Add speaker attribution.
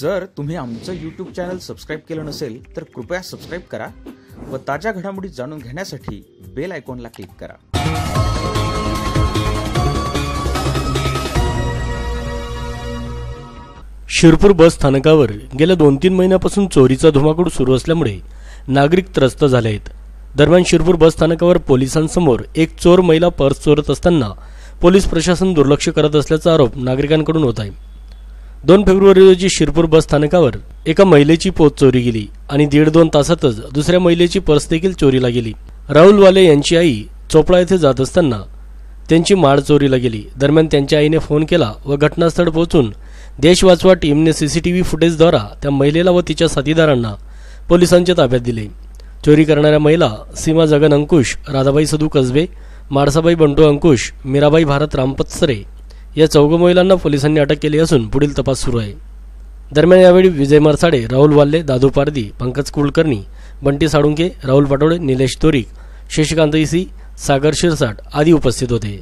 Speaker 1: जर तुम्ही आमचं यूट्यूब चॅनल सबस्क्राईब केलं नसेल तर कृपया सबस्क्राईब करा व ताज्या घडामोडी जाणून घेण्यासाठी बेल आयकॉनला क्लिक करा.
Speaker 2: शिरपूर बस स्थानकावर गेल्या दोन तीन महिन्यापासून चोरीचा धुमाकूळ सुरू असल्यामुळे नागरिक त्रस्त झाले आहेत. दरम्यान शिरपूर बस स्थानकावर पोलिसांसमोर एक चोर महिला पर्स चोरत असताना पोलीस प्रशासन दुर्लक्ष करत असल्याचा आरोप नागरिकांकडून होत आहे. दोन फेब्रुवारी रोजी शिरपूर बस स्थानकावर एका महिलेची पोत चोरी गेली आणि दीड दोन तासातच दुसऱ्या महिलेची पर्स देखील चोरीला गेली. राहुल वाले यांची आई चोपडा येथे जात असताना त्यांची माळ चोरीला गेली. दरम्यान त्यांच्या आईने फोन केला व घटनास्थळ पोहोचून देश वाचवा टीमने सीसीटीव्ही फुटेजद्वारा त्या महिलेला व तिच्या साथीदारांना पोलिसांच्या ताब्यात दिले. चोरी करणाऱ्या महिला सीमा जगन अंकुश राधाबाई सदू कसबे माडसाबाई बंटू अंकुश मीराबाई भारत रामपत्सरे या चौघ महिलांना पोलिसांनी अटक केली असून पुढील तपास सुरू आहे. दरम्यान यावेळी विजय मरसाडे राहुल वाल्ले दादू पारदी पंकज कुलकर्णी बंटी साळुंके राहुल पाटोळे निलेश तोरिक शशिकांत इसी सागर शिरसाट आदी उपस्थित होते.